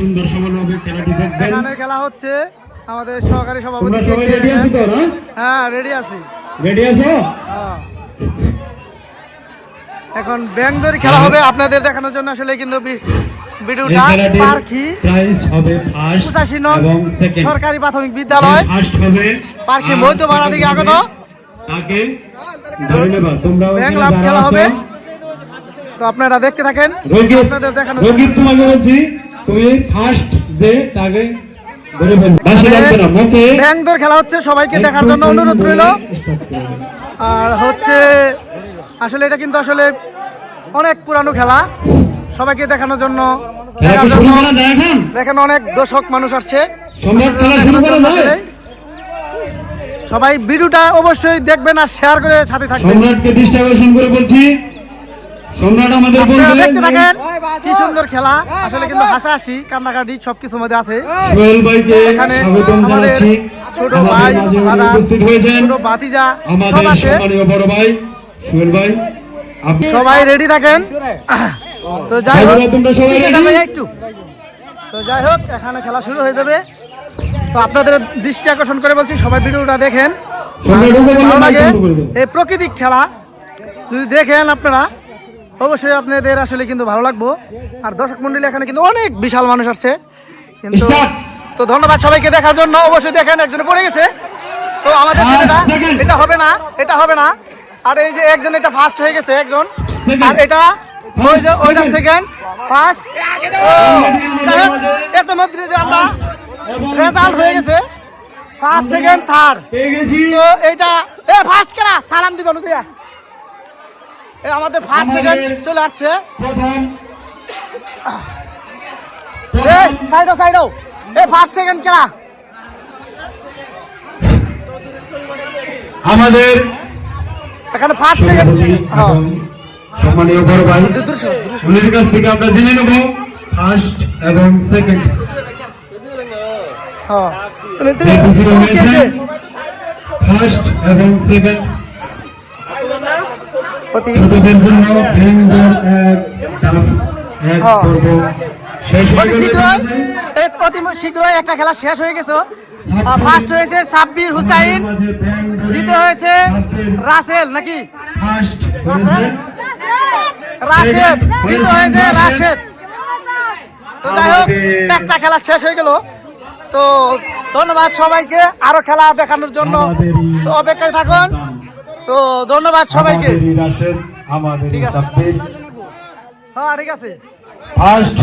সুন্দর সমানভাবে খেলাটি দেখবেন এখানে খেলা হচ্ছে আমাদের সহকারী সভাপতি সবাই রেডি আছো তো না? হ্যাঁ রেডি আছি। রেডি আছো? হ্যাঁ। এখন ব্যাংক ধরে খেলা হবে আপনাদের দেখানোর জন্য আসলে কিন্তু ভিডিওটা পার্কি। প্রাইজ হবে ফার্স্ট পঁচাশি নং এবং সেকেন্ড সরকারি প্রাথমিক বিদ্যালয়। ফার্স্ট হবে পার্কে মধ্যপাড়া থেকে আগত। হবে তাকে ধন্যবাদ। তোমরা ব্যাংক লাভ খেলা হবে। তো আপনারা দেখতে থাকেন। আপনাদের দেখানো রোগীর তোমাকে বলছি তুমি ফার্স্ট যে তাকে ধরে ফেলবে। বাসি লাগবে না মুখে ব্যাংক ধরে খেলা হচ্ছে সবাইকে দেখার জন্য অনুরোধ রইল। আর হচ্ছে আসলে এটা কিন্তু আসলে অনেক পুরানো খেলা। সবাইকে দেখানোর জন্য দেখেন অনেক দর্শক মানুষ আসছে। সবাই ভিডিওটা অবশ্যই দেখবেন আর শেয়ার করে সাথে থাকবেন। সম্রাটকে করে বলছি সম্রাট আমাদের বলবে। দেখতে থাকেন কি সুন্দর খেলা। আসলে কিন্তু হাসাহাসি কান্নাকাটি সবকিছু মধ্যে আছে। সোহেল ভাইকে এখানে স্বাগতম আমাদের জানাচ্ছি। ছোট ভাই দাদা উপস্থিত হয়েছেন। ছোট ভাতিজা আমাদের সম্মানীয় বড় ভাই সোহেল ভাই সবাই রেডি থাকেন? তো যাই হোক। তোমরা সবাই একটু। তো যাই হোক এখানে খেলা শুরু হয়ে যাবে। তো আপনাদের দৃষ্টি আকর্ষণ করে বলছি সবাই ভিডিওটা দেখেন। এই প্রাকৃতিক খেলা। যদি দেখেন আপনারা অবশ্যই আপনাদের আসলে কিন্তু ভালো লাগবো। আর দর্শক মন্ডলী এখানে কিন্তু অনেক বিশাল মানুষ আসছে। কিন্তু তো ধন্যবাদ সবাইকে দেখার জন্য। অবশ্যই দেখেন একজনে পড়ে গেছে। তো আমাদের এটা হবে না এটা হবে না। আর এই যে একজন এটা ফার্স্ট হয়ে গেছে একজন। আর এটা ওইটা সেকেন্ড ফার্স্ট এর মধ্যে যে আমরা রেজাল্ট হয়ে গেছে। ফার্স্ট সেকেন্ড থার্ড তো এইটা এ ফার্স্ট কেনা সালাম দিব নদিয়া। এ আমাদের ফার্স্ট সেকেন্ড চলে আসছে। এ সাইডো সাইডো এ ফার্স্ট সেকেন্ড কেনা আমাদের এখানে ফার্স্ট সেকেন্ড এবং সম্মানীয় বড় ভাই। উনির কাছ থেকে আমরা জেনে নেব ফার্স্ট এবং সেকেন্ড হ্যাঁ? ফার্স্ট এবং সেকেন্ড প্রতি ছোটদের জন্য বেঙ্গল এক ডাব এক হ্যাঁ। পর্ব শেষ হয়ে। এই অতি শীঘ্রই একটা খেলা শেষ হয়ে গেছে। ফার্স্ট হয়েছে সাব্বির হুসাইন দ্বিতীয় হয়েছে রাসেল নাকি? রাশেদ দ্বিতীয় হয়েছে রাশেদ তো যাই হোক একটা খেলা শেষ হয়ে গেল। তো ধন্যবাদ সবাইকে আরও খেলা দেখানোর জন্য। তো অপেক্ষায় থাকুন। তো ধন্যবাদ সবাইকে। আমাদেরই ঠিক আছে। হ্যাঁ ঠিক আছে। ফার্স্ট